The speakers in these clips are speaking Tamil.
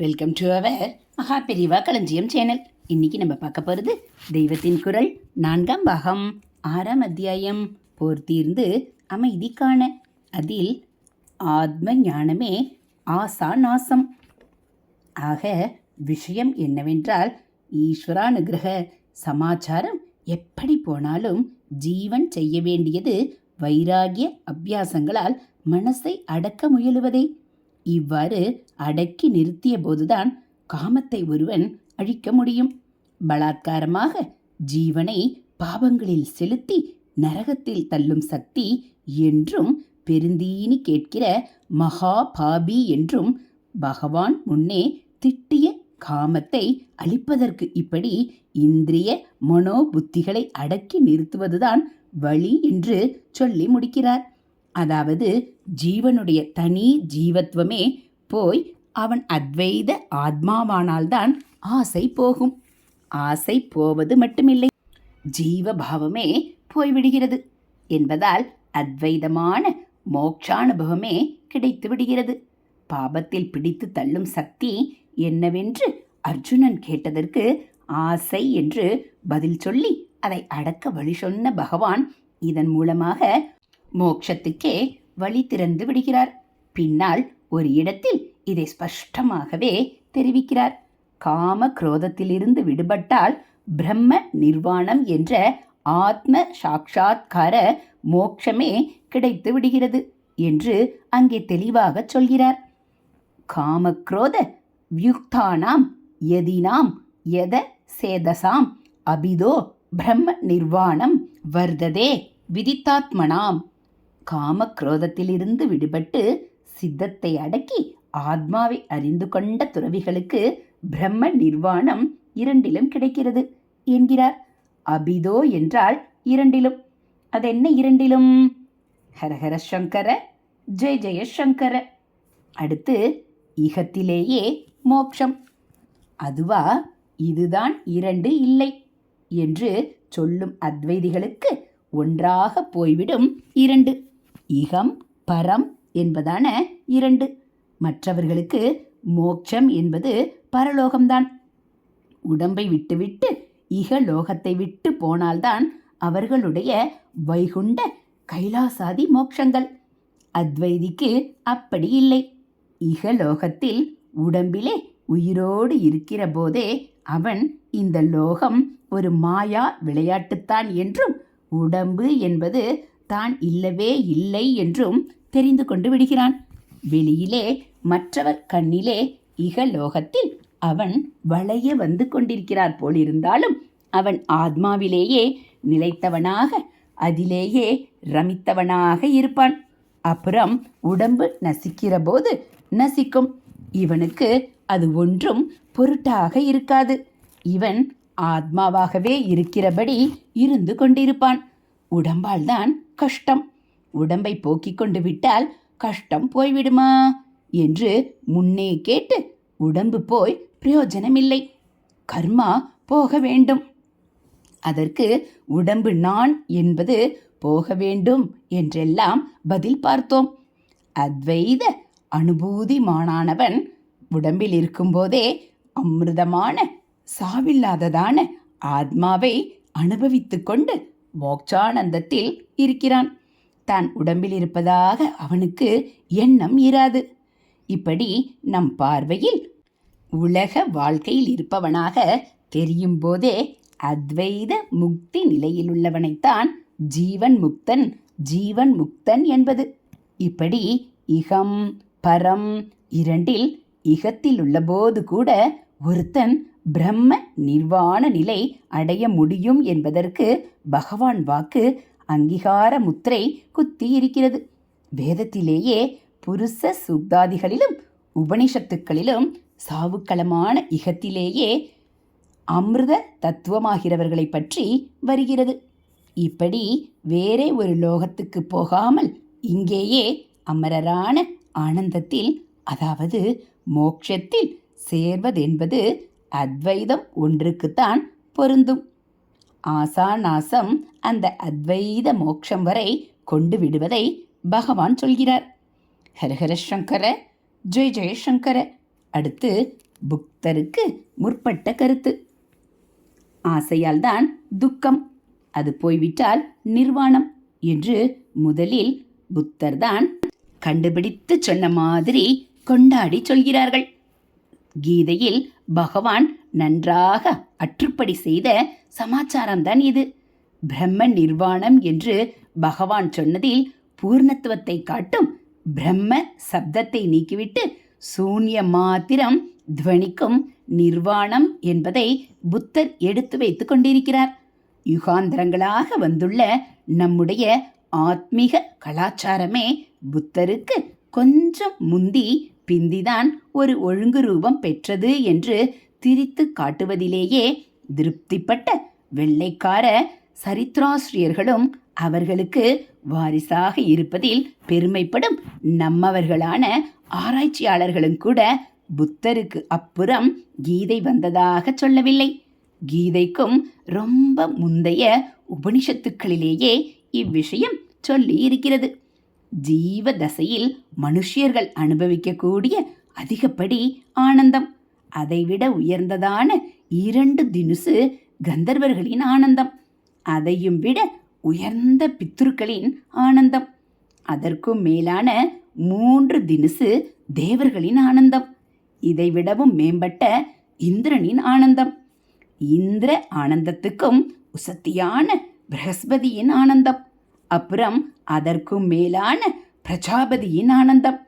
வெல்கம் டு அவர் மகா பெரிவா களஞ்சியம் சேனல் இன்னைக்கு நம்ம பார்க்க போகிறது தெய்வத்தின் குரல் நான்காம் பாகம் ஆறாம் அத்தியாயம். போர் தீர்ந்து அமைதி காண. அதில் ஆத்ம ஞானமே ஆசா நாசம் ஆக விஷயம் என்னவென்றால் ஈஸ்வரானுகிரக சமாச்சாரம் எப்படி போனாலும் ஜீவன் செய்ய வேண்டியது வைராகிய அபியாசங்களால் மனசை அடக்க முயலுவதே. இவ்வாறு அடக்கி நிறுத்திய போதுதான் காமத்தை ஒருவன் அழிக்க முடியும். பலாத்காரமாக ஜீவனை பாவங்களில் செலுத்தி நரகத்தில் தள்ளும் சக்தி என்றும் பெருந்தீனி கேட்கிற மகா பாபி என்றும் பகவான் முன்னே திட்டிய காமத்தை அழிப்பதற்கு இப்படி இந்திரிய மனோ புத்திகளை அடக்கி நிறுத்துவதுதான் வழி என்று சொல்லி முடிக்கிறார். அதாவது ஜீவனுடைய தனி ஜீவத்துவமே போய் அவன் அத்வைத ஆத்மாவானால்தான் ஆசை போகும். ஆசை போவது மட்டுமில்லை. ஜீவபாவமே போய்விடுகிறது என்பதால் அத்வைதமான மோக்ஷானுபவமே கிடைத்து விடுகிறது பாபத்தில் பிடித்து தள்ளும் சக்தி என்னவென்று அர்ஜுனன் கேட்டதற்கு ஆசை என்று பதில் சொல்லி அதை அடக்க வழி சொன்ன பகவான் இதன் மூலமாக மோக்ஷத்துக்கே வழி திறந்து விடுகிறார். பின்னால் ஒரு இடத்தில் இதை ஸ்பஷ்டமாகவே தெரிவிக்கிறார். காம குரோதத்திலிருந்து விடுபட்டால் பிரம்ம நிர்வாணம் என்ற ஆத்ம சாட்சா்கார மோட்சமே கிடைத்து விடுகிறது என்று அங்கே தெளிவாக சொல்கிறார். காமக்ரோத வியுக்தானாம் எதினாம் எத சேதசாம் அபிதோ பிரம்ம நிர்வாணம் வர்ததே விதித்தாத்மனாம். காமக்ரோதத்திலிருந்து விடுபட்டு சித்தத்தை அடக்கி ஆத்மாவை அறிந்து கொண்ட துறவிகளுக்கு பிரம்ம நிர்வாணம் இரண்டிலும் கிடைக்கிறது என்கிறார். அபிதோ என்றால் இரண்டிலும். அதென்ன இரண்டிலும்? ஹரஹர சங்கர ஜெய ஜெய சங்கர. அடுத்து இகத்திலேயே மோக்ஷம். அதுவா இதுதான் இரண்டு இல்லை என்று சொல்லும் அத்வைதிகளுக்கு ஒன்றாக போய்விடும் இரண்டு. இகம் பரம் என்பதான இரண்டு. மற்றவர்களுக்கு மோட்சம் என்பது பரலோகம்தான். உடம்பை விட்டுவிட்டு இகலோகத்தை விட்டு போனால்தான் அவர்களுடைய வைகுண்ட கைலாசாதி மோட்சங்கள். அத்வைதிக்கு அப்படி இல்லை. இகலோகத்தில் உடம்பிலே உயிரோடு இருக்கிற போதே அவன் இந்த லோகம் ஒரு மாயா விளையாட்டுத்தான் என்றும் உடம்பு என்பது தான் இல்லவே இல்லை என்றும் தெரிந்து கொண்டு விடுகிறான். வெளியிலே மற்றவர் கண்ணிலே இகலோகத்தில் அவன் வளைய வந்து கொண்டிருக்கிறார் போலிருந்தாலும் அவன் ஆத்மாவிலேயே நிலைத்தவனாக அதிலேயே ரமித்தவனாக இருப்பான். அப்புறம் உடம்பு நசிக்கிற போது நசிக்கும். இவனுக்கு அது ஒன்றும் பொருட்டாக இருக்காது. இவன் ஆத்மாவாகவே இருக்கிறபடி இருந்து கொண்டிருப்பான். உடம்பால் தான் கஷ்டம். உடம்பை போக்கிக் கொண்டு விட்டால் கஷ்டம் போய்விடுமா? என்று முன்னே கேட்டு உடம்பு போய் பிரயோஜனமில்லை. கர்மா போக வேண்டும். அதற்கு உடம்பு நான் என்பது போக வேண்டும் என்றெல்லாம் பதில் பார்த்தோம். அத்வைத அனுபூதிமானானவன் உடம்பில் இருக்கும்போதே அமிர்தமான சாவில்லாததான ஆத்மாவை அனுபவித்து கொண்டு மோட்சானந்தத்தில் இருக்கிறான். தான் உடம்பில் இருப்பதாக அவனுக்கு எண்ணம் இராது. இப்படி நம் பார்வையில் உலக வாழ்க்கையில் இருப்பவனாக தெரியும் போதே அத்வைத முக்தி நிலையில் உள்ளவனைத்தான் ஜீவன் முக்தன் ஜீவன் முக்தன் என்பது. இப்படி இகம் பரம் இரண்டில் இகத்தில் உள்ளபோது கூட ஒருத்தன் பிரம்ம நிர்வாண நிலை அடைய முடியும் என்பதற்கு பகவான் வாக்கு அங்கீகார முத்திரை குத்தி இருக்கிறது வேதத்திலேயே புருஷ சுக்தாதிகளிலும் உபனிஷத்துக்களிலும் சாவுக்களமான இகத்திலேயே அமிர்த தத்துவமாகிறவர்களை பற்றி வருகிறது. இப்படி வேறே ஒரு லோகத்துக்கு போகாமல் இங்கேயே அமரரான ஆனந்தத்தில் அதாவது மோக்ஷத்தில் சேர்வதென்பது அத்வைதம் ஒன்றுக்குத்தான் பொருந்தும். ஆசாநாசம் அந்த அத்வைத மோட்சம் வரை கொண்டு விடுவதை பகவான் சொல்கிறார். ஹரஹர சங்கர ஜெய் ஜெயசங்கர அடுத்து புக்தருக்கு முற்பட்ட கருத்து. ஆசையால் தான் துக்கம் அது போய்விட்டால் நிர்வாணம் என்று முதலில் புத்தர் தான் கண்டுபிடித்து சொன்ன மாதிரி கொண்டாடி சொல்கிறார்கள். கீதையில் பகவான் நன்றாக அற்றுப்படி செய்த சமாச்சாரம்தான் இது. பிரம்ம நிர்வாணம் என்று பகவான் சொன்னதில் பூர்ணத்துவத்தை காட்டும் பிரம்ம சப்தத்தை நீக்கிவிட்டு சூன்ய மாத்திரம் துவனிக்கும் நிர்வாணம் என்பதை புத்தர் எடுத்து வைத்துக் கொண்டிருக்கிறார். யுகாந்திரங்களாக வந்துள்ள நம்முடைய ஆத்மீக கலாச்சாரமே புத்தருக்கு கொஞ்சம் முந்தி பிந்திதான் ஒரு ஒழுங்கு ரூபம் பெற்றது என்று திரித்து காட்டுவதிலேயே திருப்திப்பட்ட வெள்ளைக்கார சரித்திராசிரியர்களும் அவர்களுக்கு வாரிசாக இருப்பதில் பெருமைப்படும் நம்மவர்களான ஆராய்ச்சியாளர்களும் கூட புத்தருக்கு அப்புறம் கீதை வந்ததாக சொல்லவில்லை. கீதைக்கும் ரொம்ப முந்தைய உபனிஷத்துக்களிலேயே இவ்விஷயம் சொல்லி இருக்கிறது ஜீவ தசையில் மனுஷியர்கள் அனுபவிக்கக்கூடிய அதிகப்படி ஆனந்தம். அதைவிட உயர்ந்ததான இரண்டு தினுசு கந்தர்வர்களின் ஆனந்தம். அதையும் விட உயர்ந்த பித்துருக்களின் ஆனந்தம். அதற்கும் மேலான மூன்று தினுசு தேவர்களின் ஆனந்தம். இதைவிடவும் மேம்பட்ட இந்திரனின் ஆனந்தம். இந்திர ஆனந்தத்துக்கும் உசத்தியான பிரகஸ்பதியின் ஆனந்தம். அப்புறம் அதற்கும் மேலான பிரஜாபதியின் ஆனந்தம்.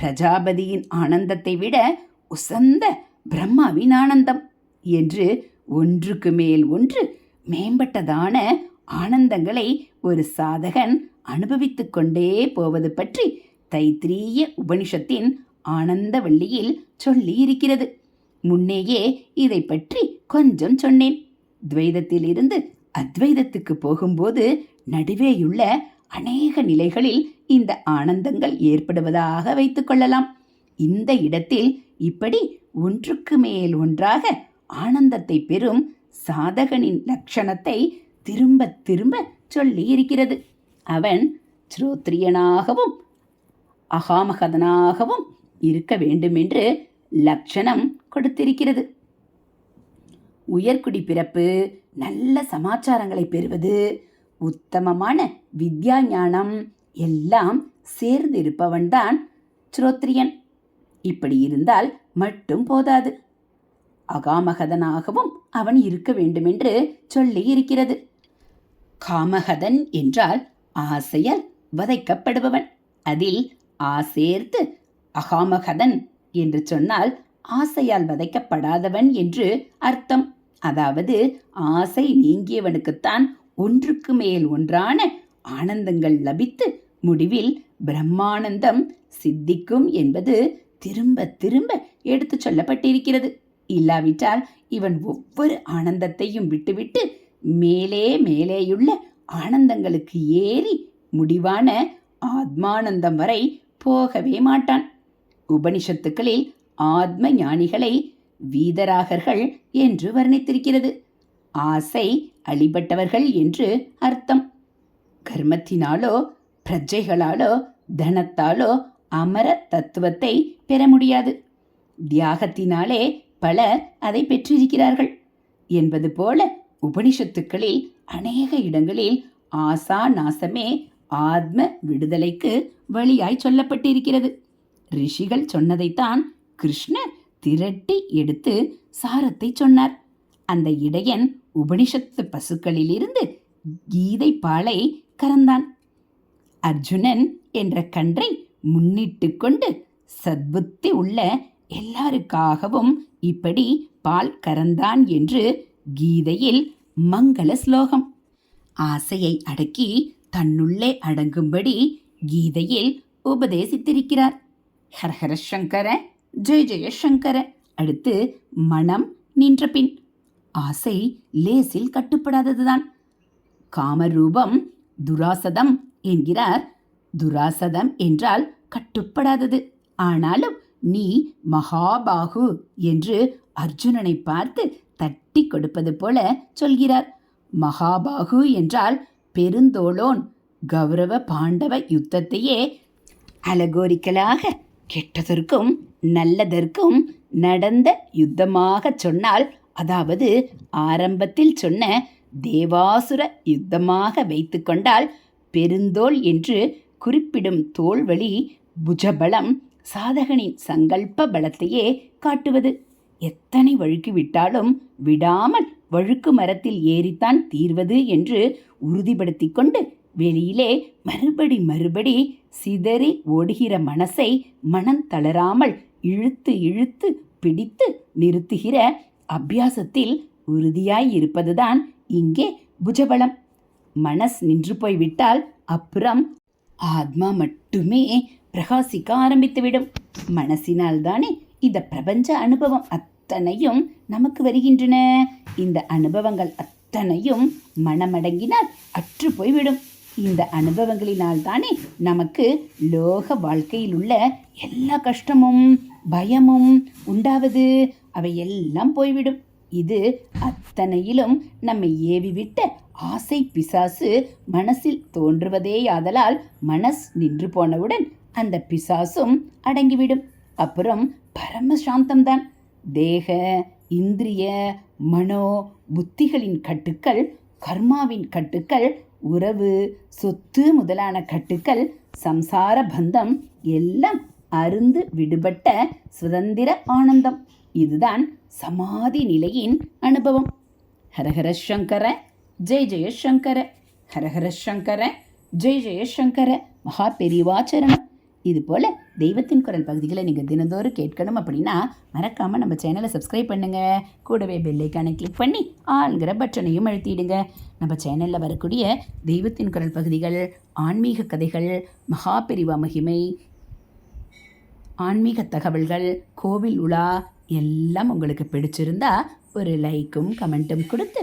பிரஜாபதியின் ஆனந்தத்தை விட உசந்த பிரம்மாவின் ஆனந்தம் என்று ஒன்றுக்கு மேல் ஒன்று மேம்பட்டதான ஆனந்தங்களை ஒரு சாதகன் அனுபவித்துக் கொண்டே போவது பற்றி தைத்திரிய உபனிஷத்தின் ஆனந்த வள்ளியில் சொல்லி இருக்கிறது முன்னேயே இதை பற்றி கொஞ்சம் சொன்னேன். துவைதத்திலிருந்து அத்வைதத்துக்கு போகும்போது நடுவேயுள்ள அநேக நிலைகளில் இந்த ஆனந்தங்கள் ஏற்படுவதாக வைத்துக்கொள்ளலாம் இந்த இடத்தில் இப்படி ஒன்றுக்கு மேல் ஒன்றாக ஆனந்தத்தை பெறும் சாதகனின் லட்சணத்தை திரும்ப திரும்ப சொல்லி இருக்கிறது. அவன் ஸ்ரோத்ரியனாகவும் அகாமகதனாகவும் இருக்க வேண்டுமென்று லட்சணம் கொடுத்திருக்கிறது. உயர்குடி பிறப்பு நல்ல சமாச்சாரங்களை பெறுவது உத்தமமான வித்யா ஞானம் எல்லாம் சேர்ந்திருப்பவன்தான் ஸ்ரோத்ரியன். இப்படி இருந்தால் மட்டும் போதாது. அகாமகதனாகவும் அவன் இருக்க வேண்டுமென்று சொல்லி இருக்கிறது. காமகதன் என்றால் ஆசையால் வதைக்கப்படுபவன். அதில் ஆசேர்த்து அகாமகதன் என்று சொன்னால் ஆசையால் வதைக்கப்படாதவன் என்று அர்த்தம். அதாவது ஆசை நீங்கியவனுக்குத்தான் ஒன்றுக்கு மேல் ஒன்றான ஆனந்தங்கள் லபித்து முடிவில் பிரம்மானந்தம் சித்திக்கும் என்பது திரும்ப திரும்ப எடுத்துச் சொல்லப்பட்டிருக்கிறது. இல்லாவிட்டால் இவன் ஒவ்வொரு ஆனந்தத்தையும் விட்டுவிட்டு மேலே மேலேயுள்ள ஆனந்தங்களுக்கு ஏறி முடிவான ஆத்மானந்தம் வரை போகவே மாட்டான். உபனிஷத்துக்களில் ஆத்ம ஞானிகளை வீதராகர்கள் என்று வர்ணித்திருக்கிறது. ஆசை அழிபட்டவர்கள் என்று அர்த்தம். கர்மத்தினாலோ பிரஜைகளாலோ தனத்தாலோ அமர தத்துவத்தை பெற முடியாது. தியாகத்தினாலே பலர் அதை பெற்றிருக்கிறார்கள். என்பது போல உபனிஷத்துக்களில் அநேக இடங்களில் ஆசா நாசமே ஆத்ம விடுதலைக்கு வழியாய் சொல்லப்பட்டிருக்கிறது. ரிஷிகள் சொன்னதைத்தான் கிருஷ்ணர் திரட்டி எடுத்து சாரத்தை சொன்னார். அந்த இடையன் உபனிஷத்து பசுக்களிலிருந்து கீதை பாலை கறந்தான். அர்ஜுனன் என்ற கன்றை முன்னிட்டு கொண்டு சத்புத்தி உள்ள எல்லாருக்காகவும் இப்படி பால் கறந்தான் என்று கீதையில் மங்கள ஸ்லோகம். ஆசையை அடக்கி தன்னுள்ளே அடங்கும்படி கீதையில் உபதேசித்திருக்கிறார். ஹரஹர சங்கர ஜெய ஜெய சங்கர. அடுத்து மனம் நின்ற பின் ஆசை லேசில் கட்டுப்படாததுதான். காமரூபம் துராசதம் என்கிறார். துராசதம் என்றால் கட்டுப்படாதது. ஆனாலும் நீ மகாபாகு என்று அர்ஜுனனை பார்த்து தட்டி கொடுப்பது போல சொல்கிறார். மகாபாகு என்றால் பெருந்தோளோன் கௌரவ பாண்டவ யுத்தத்தையே அலகோரிக்கலாக கெட்டதற்கும் நல்லதற்கும் நடந்த யுத்தமாக சொன்னால் அதாவது ஆரம்பத்தில் சொன்ன தேவாசுர யுத்தமாக வைத்துக்கொண்டால் பெருந்தோல் என்று குறிப்பிடும் தோல்வழி புஜபலம் சாதகனின் சங்கல்ப பலத்தையே காட்டுவது. எத்தனை வழுக்கி விட்டாலும் விடாமல் வழுக்கு மரத்தில் ஏறித்தான் தீர்வது என்று உறுதிப்படுத்திக் கொண்டு வெளியிலே மறுபடி மறுபடி சிதறி ஓடுகிற மனசை மனம் தளராமல் இழுத்து இழுத்து பிடித்து நிறுத்துகிற அபியாசத்தில் உறுதியாய் இருப்பதுதான் இங்கே புஜபலம். மனஸ் நின்று போய்விட்டால் அப்புறம் ஆத்மா மட்டுமே பிரகாசிக்க ஆரம்பித்துவிடும். மனசினால் தானே இந்த பிரபஞ்ச அனுபவம் அத்தனையும் நமக்கு வருகின்றன. இந்த அனுபவங்கள் அத்தனையும் மனமடங்கினால் அற்று போய்விடும். இந்த அனுபவங்களினால் தானே நமக்கு லோக வாழ்க்கையில் உள்ள எல்லா கஷ்டமும் பயமும் உண்டாவது. அவை எல்லாம் போய்விடும். இது அத்தனையிலும் நம்மை ஏவிவிட்ட ஆசை பிசாசு மனசில் தோன்றுவதேயாதலால் மனஸ் நின்று போனவுடன் அந்த பிசாசும் அடங்கிவிடும். அப்புறம் பரம சாந்தம்தான் தேக இந்திரிய மனோ புத்திகளின் கட்டுக்கள் கர்மாவின் கட்டுக்கள் உறவு சொத்து முதலான கட்டுக்கள் சம்சார பந்தம் எல்லாம் அருந்து விடுபட்ட சுதந்திர ஆனந்தம். இதுதான் சமாதி நிலையின் அனுபவம். ஹரஹர சங்கர ஜெய் ஜெயசங்கர ஹரஹர சங்கர ஜெய் ஜெயசங்கர மகா பெரியவாச்சரணம் இது போல் தெய்வத்தின் குரல் பகுதிகளை நீங்கள் தினந்தோறும் கேட்கணும் அப்படின்னா மறக்காமல் நம்ம சேனலை சப்ஸ்கிரைப் பண்ணுங்கள் கூடவே பெல்லைக்கானை கிளிக் பண்ணி ஆளுங்கிற பட்டனையும் அழுத்திடுங்க. நம்ம சேனலில் வரக்கூடிய தெய்வத்தின் குரல் பகுதிகள் ஆன்மீக கதைகள் மகா பெரிவா மகிமை ஆன்மீக தகவல்கள் கோவில் உலா எல்லாம் உங்களுக்கு பிடிச்சிருந்தா ஒரு லைக்கும் கமெண்ட்டும் கொடுத்து